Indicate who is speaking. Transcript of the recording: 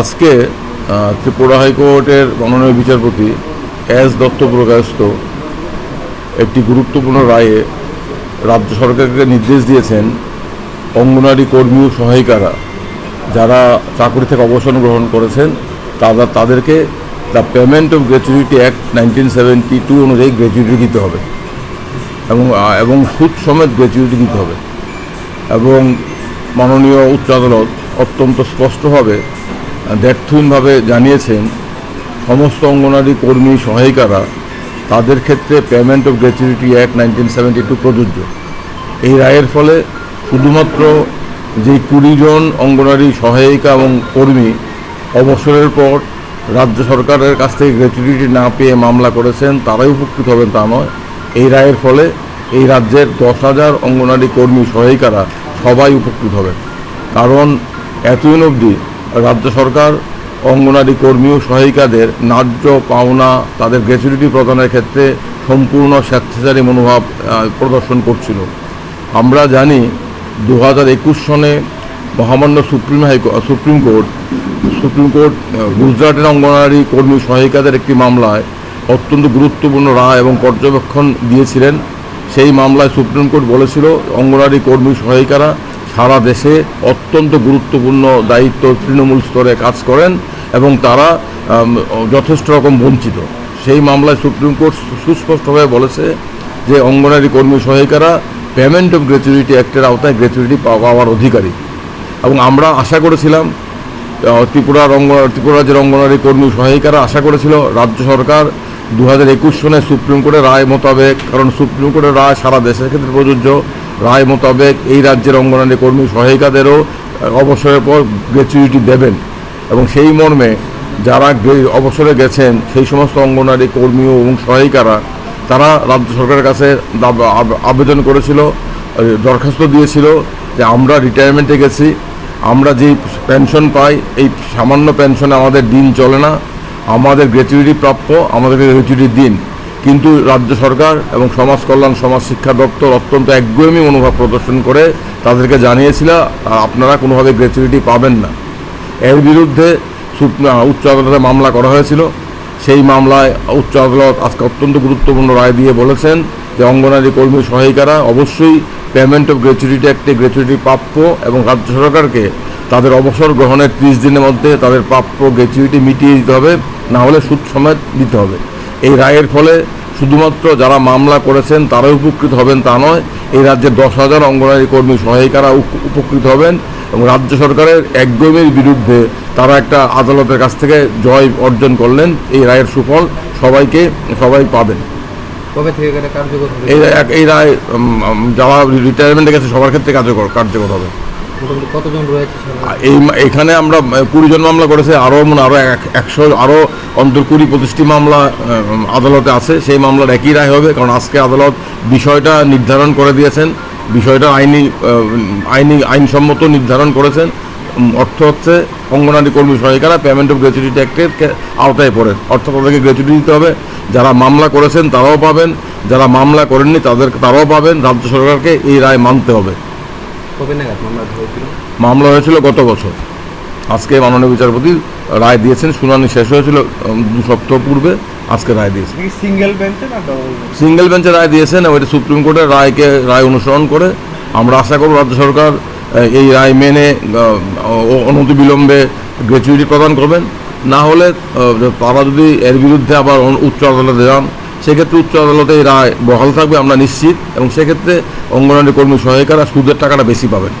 Speaker 1: আজকে ত্রিপুরা হাইকোর্টের মাননীয় বিচারপতি এস দত্ত প্রকাশিত একটি গুরুত্বপূর্ণ রায়ে রাজ্য সরকারকে নির্দেশ দিয়েছেন অঙ্গনারী কর্মী ও সহায়িকারা যারা চাকরি থেকে অবসর গ্রহণ করেছেন, তারা তাদেরকে the payment of gratuity act nineteen seventy two অনুযায়ী গ্র্যাচুইটি দিতে হবে এবং এবং সুদ সমেত গ্র্যাচুইটি দিতে হবে। এবং মাননীয় উচ্চ আদালত অত্যন্ত স্পষ্টভাবে দ্ব্যর্থহীনভাবে জানিয়েছেন, সমস্ত অঙ্গনারী কর্মী, সহায়িকারা তাদের ক্ষেত্রে payment of gratuity act nineteen seventy two প্রযোজ্য। এই রায়ের ফলে শুধুমাত্র যে কুড়ি জন অঙ্গনারী সহায়িকা এবং কর্মী অবসরের পর রাজ্য সরকারের কাছ থেকে গ্র্যাচুইটি না পেয়ে মামলা করেছেন, তারাই উপকৃত হবেন তা নয়। এই রায়ের ফলে এই রাজ্যের দশ হাজার অঙ্গনারী কর্মী সহায়িকারা সবাই উপকৃত হবেন। কারণ এতদিন অবধি রাজ্য সরকার, অঙ্গনারী কর্মী ও সহায়িকাদের ন্যায্য পাওনা, তাদের গ্র্যাচুইটি প্রদানের ক্ষেত্রে সম্পূর্ণ স্বেচ্ছাচারী মনোভাব প্রদর্শন করছিল। আমরা জানি দু একুশ সনে মহামান্য সুপ্রিম হাইকো সুপ্রিম কোর্ট সুপ্রিম কোর্ট গুজরাটের অঙ্গনারী কর্মী সহায়িকাদের একটি মামলায় অত্যন্ত গুরুত্বপূর্ণ রায় এবং পর্যবেক্ষণ দিয়েছিলেন। সেই মামলায় সুপ্রিম কোর্ট বলেছিল, অঙ্গনারী কর্মী সহায়িকারা সারা দেশে অত্যন্ত গুরুত্বপূর্ণ দায়িত্ব তৃণমূল স্তরে কাজ করেন এবং তারা যথেষ্ট রকম বঞ্চিত। সেই মামলায় সুপ্রিম কোর্ট সুস্পষ্টভাবে বলেছে যে অঙ্গনারী কর্মী সহায়িকারা পেমেন্ট অফ গ্র্যাচুইটি অ্যাক্টের আওতায় গ্র্যাচুইটি পাওয়ার অধিকারী। এবং আমরা আশা করেছিলাম ত্রিপুরার অঙ্গ ত্রিপুরা রাজ্যের অঙ্গনারী কর্মী সহায়িকারা আশা করেছিল, রাজ্য সরকার দু হাজার একুশ সনে সুপ্রিম কোর্টের রায় মোতাবেক, কারণ সুপ্রিম কোর্টের রায় সারা দেশের ক্ষেত্রে প্রযোজ্য। রায় মোতাবেক এই রাজ্যের অঙ্গনারী কর্মী সহায়িকাদেরও অবসরের পর গ্র্যাচুইটি দেবেন। এবং সেই মর্মে যারা অবসরে গেছেন, সেই সমস্ত অঙ্গনারী কর্মী এবং সহায়িকারা, তারা রাজ্য সরকারের কাছে আবেদন করেছিল দরখাস্ত দিয়েছিল যে আমরা রিটায়ারমেন্টে গেছি, আমরা যেই পেনশন পাই, এই সামান্য পেনশনে আমাদের দিন চলে না, আমাদের গ্র্যাচুইটি প্রাপ্য, আমাদেরকে গ্র্যাচুইটি দিন। কিন্তু রাজ্য সরকার এবং সমাজ কল্যাণ, সমাজ শিক্ষা দপ্তর অত্যন্ত একগুয়েমি মনোভাব প্রদর্শন করে তাদেরকে জানিয়েছিল আপনারা কোনোভাবে গ্র্যাচুইটি পাবেন না। এর বিরুদ্ধে উচ্চ আদালতে মামলা করা হয়েছিল। সেই মামলায় উচ্চ আদালত আজকে অত্যন্ত গুরুত্বপূর্ণ রায় দিয়ে বলেছেন যে অঙ্গনারী কর্মী সহায়িকারা অবশ্যই পেমেন্ট অফ গ্র্যাচুইটি একটি গ্র্যাচুইটি প্রাপ্য এবং রাজ্য সরকারকে তাদের অবসর গ্রহণের ত্রিশ দিনের মধ্যে তাদের প্রাপ্য গ্র্যাচুইটি মিটিয়ে দিতে হবে, না হলে সুদ সমেত দিতে হবে। এই রায়ের ফলে শুধুমাত্র যারা মামলা করেছেন তারাই উপকৃত হবেন তা নয় এই রাজ্যের দশ হাজার অঙ্গনারী কর্মী সহায়িকারা উপ- উপকৃত হবেন এবং রাজ্য সরকারের একগমের বিরুদ্ধে তারা একটা আদালতের কাছ থেকে জয় অর্জন করলেন। এই রায়ের সুফল সবাইকে সবাই পাবেন। এই রায়- যারা রিটায়ারমেন্টে গেছে সবার ক্ষেত্রে কার্যকর কার্যকর হবে। এই এখানে আমরা কুড়ি জন মামলা করেছে আরও মানে আরও একশো আরও অন্তর কুড়ি পঁচিশটি মামলা আদালতে আছে। সেই মামলার একই রায় হবে, কারণ আজকে আদালত বিষয়টা নির্ধারণ করে দিয়েছেন। বিষয়টা আইনি আইনি, আইনসম্মত নির্ধারণ করেছেন। অর্থ হচ্ছে অঙ্গনারী কর্মী সহায়িকারা পেমেন্ট অফ গ্র্যাচুইটি অ্যাক্টের আওতায় পড়ে। অর্থাৎ তাদেরকে গ্র্যাচুইটি দিতে হবে। যারা মামলা করেছেন তারাও পাবেন। যারা মামলা করেননি তাদের তারাও পাবেন। রাজ্য সরকারকে এই রায় মানতে হবে।
Speaker 2: কবে নাগাদ মামলা হয়েছিল?
Speaker 1: মামলা হয়েছিল গত বছর। আজকে মাননীয় বিচারপতি রায় দিয়েছেন শুনানি শেষ হয়েছিল দু সপ্তাহ পূর্বে আজকে রায় দিয়েছেন।
Speaker 3: সিঙ্গেল বেঞ্চে না
Speaker 1: সিঙ্গেল বেঞ্চে রায় দিয়েছেন এবং এটা সুপ্রিম কোর্টের রায়কে রায় অনুসরণ করে আমরা আশা করব রাজ্য সরকার এই রায় মেনে অনতি বিলম্বে গ্র্যাচুইটি প্রদান করবেন। না হলে তারা যদি এর বিরুদ্ধে আবার উচ্চ আদালতে যান সেক্ষেত্রে উচ্চ আদালতে রায় বহাল থাকবে, আমরা নিশ্চিত। এবং সেক্ষেত্রে অঙ্গনারী কর্মী সহায়িকারা সুদের টাকাটা বেশি পাবেন।